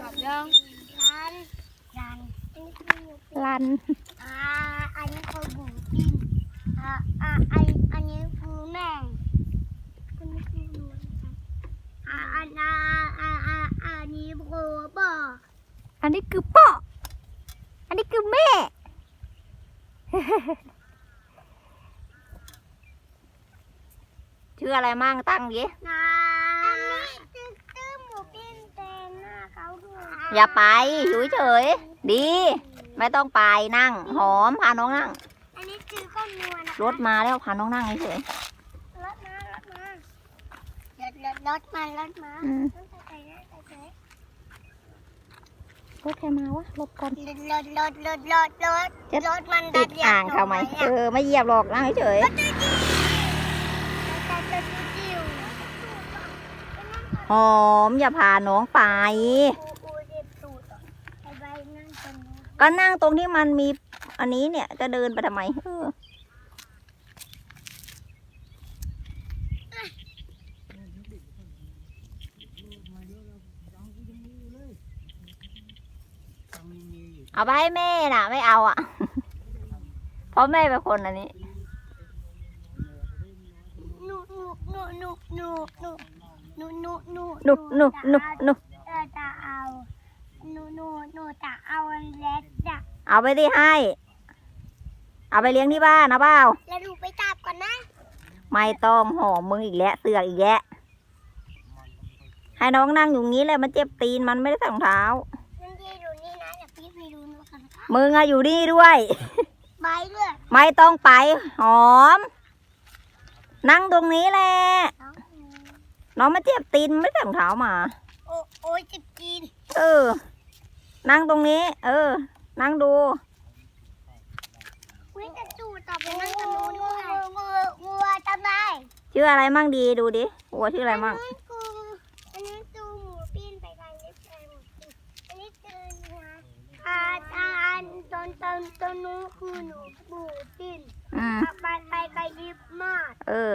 ตอบยังร้านรันอันนี้คือหมูปิ้งลันอ่าอันนี้คือหมูปิ้งอ่าอ่าอันอันนี้คือแม่งอันนี้คือหนูนะครับอ่าอันอ่าอ่าอ่าอันนี้โบบ่ออันนี้คือพ่ออันนี้คือแม่ชื่ออะไรมั่งตั้งดินะอันนี้ตึ้งตึ้งหมูปิ้งเต็มหน้าเขาด้วย อย่าไปอยู่เฉยๆดี ไม่ต้องไปนั่ง หอมพาน้องนั่ง อันนี้คือก้อนนัวนะคะรถมาแล้วพาน้องนั่งเฉย รถมารถมารถรถรถมารถมาๆอืมต้องใส่ใจนะใส่ใจรถใครมาวะรถก่อนรถรถรถรถรถรถจะรถมันติดอ่างทำไมเออไม่เหยียบหรอกนั่งเฉยแต่จะจิ้วๆหอมอย่าพาน้องไปกูกูเจ็บตูดอะไอ้ใบนั่งตรงนู้น ก็นั่งตรงที่มันมีอันนี้เนี่ยจะเดินไปทำไมเออเอาไปให้แม่น่ะ ไม่เอาอะ เพราะแม่เป็นคนอันนี้ หนูหนูหนูหนูหนูหนูหนูหนูหนูหนุหนุหนุหนุเออจะเอาหนูหนูหนูจะเอาอันเล็ก เอาไปที่ให้ เอาไปเลี้ยงที่บ้านนะเปล่าแล้วหนูไปจับก่อนนะ ไม่ต้องหอมมึงอีกแล้วเสือกอีกแล้วให้น้องนั่งอยู่งี้เลยมันเจ็บตีนมันไม่ได้ใส่รองเท้า มันดีอยู่นี่นะเดี๋ยวพี่ไปดูหนูกันนะคะมึงอะอยู่นี่ด้วยใบด้วยไม่ต้องไป หอม นั่งตรงนี้แหละน้องหนูน้องมาเจ็บตีนมันไม่ใส่รองเท้ามา โอ้โอ้ยจิบจีนเออ นั่งตรงนี้ เออ นั่งดูวิ่งกระจูต่อไปนั่งกับหนูด้วยงูงูจำได้ชื่ออะไรมั่งดีดูดิวัวชื่ออะไรมั่งคืออันนี้คือหมูปิ้นไปทางนี้คือหมูนอันนี้คือนื้ออาจารย์ตนตนตนนู้นคือหนูหมูปิ้นอืมมัไปไกลยิบมาก เออ